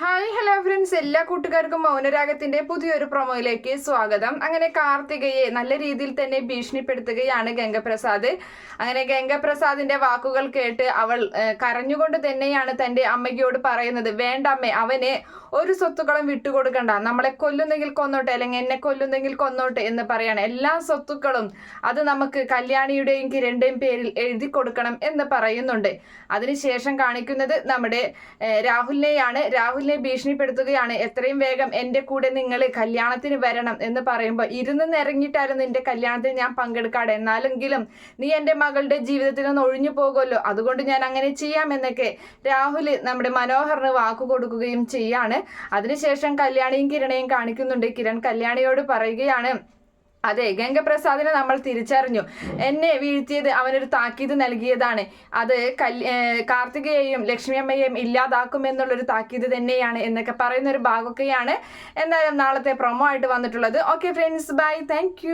Hi hello friends എല്ലാ കൂട്ടുകാർക്കും മൗനരാഗത്തിന്റെ പുതിയൊരു പ്രൊമോയിലേക്ക് സ്വാഗതം. അങ്ങനെ കാർത്തികയെ നല്ല രീതിയിൽ തന്നെ ഭീഷണിപ്പെടുത്തുകയാണ് ഗംഗപ്രസാദ്. അങ്ങനെ ഗംഗപ്രസാദിന്റെ വാക്കുകൾ കേട്ട് അവൾ കരഞ്ഞുകൊണ്ട് തന്നെയാണ് തന്റെ അമ്മയ്ക്കോട് പറയുന്നത് വേണ്ട അവന് ഒരു സ്വത്തുക്കളും വിട്ടുകൊടുക്കണ്ട. നമ്മളെ കൊല്ലുന്നെങ്കിൽ കൊന്നോട്ടെ അല്ലെങ്കിൽ എന്നെ കൊല്ലുന്നെങ്കിൽ കൊന്നോട്ടെ എന്ന് പറയാണ്. എല്ലാ സ്വത്തുക്കളും അത് നമുക്ക് കല്യാണിയുടെയും കിരണിന്റെയും പേരിൽ എഴുതി കൊടുക്കണം എന്ന് പറയുന്നുണ്ട്. അതിനുശേഷം കാണിക്കുന്നത് നമ്മുടെ രാഹുലിനെയാണ്. രാഹുലിനെയാണ് രാഹുലിനെ ഭീഷണിപ്പെടുത്തുകയാണ്. എത്രയും വേഗം എന്റെ കൂടെ നിങ്ങൾ കല്യാണത്തിന് വരണം എന്ന് പറയുമ്പോൾ ഇരുന്ന് നിറങ്ങിയിട്ടായിരുന്നു നിന്റെ കല്യാണത്തിന് ഞാൻ പങ്കെടുക്കാട് എന്നാലെങ്കിലും നീ എന്റെ മകളുടെ ജീവിതത്തിൽ നിന്ന് ഒഴിഞ്ഞു പോകുമല്ലോ. അതുകൊണ്ട് ഞാൻ അങ്ങനെ ചെയ്യാം എന്നൊക്കെ രാഹുൽ നമ്മുടെ മനോഹറിന് വാക്കു കൊടുക്കുകയും ചെയ്യാണ്. അതിനുശേഷം കല്യാണിയും കിരണയും കാണിക്കുന്നുണ്ട്. കിരൺ കല്യാണിയോട് പറയുകയാണ് അതെ ഗംഗപ്രസാദിനെ നമ്മൾ തിരിച്ചറിഞ്ഞു. എന്നെ വീഴ്ത്തിയത് അവനൊരു താക്കീത് നൽകിയതാണ്. അത് കൽ കാർത്തികയെയും ലക്ഷ്മിയമ്മയെയും ഇല്ലാതാക്കുമെന്നുള്ളൊരു താക്കീത് തന്നെയാണ് എന്നൊക്കെ പറയുന്ന ഒരു ഭാഗമൊക്കെയാണ് എന്തായാലും നാളത്തെ പ്രൊമോ ആയിട്ട് വന്നിട്ടുള്ളത്. Okay friends bye thank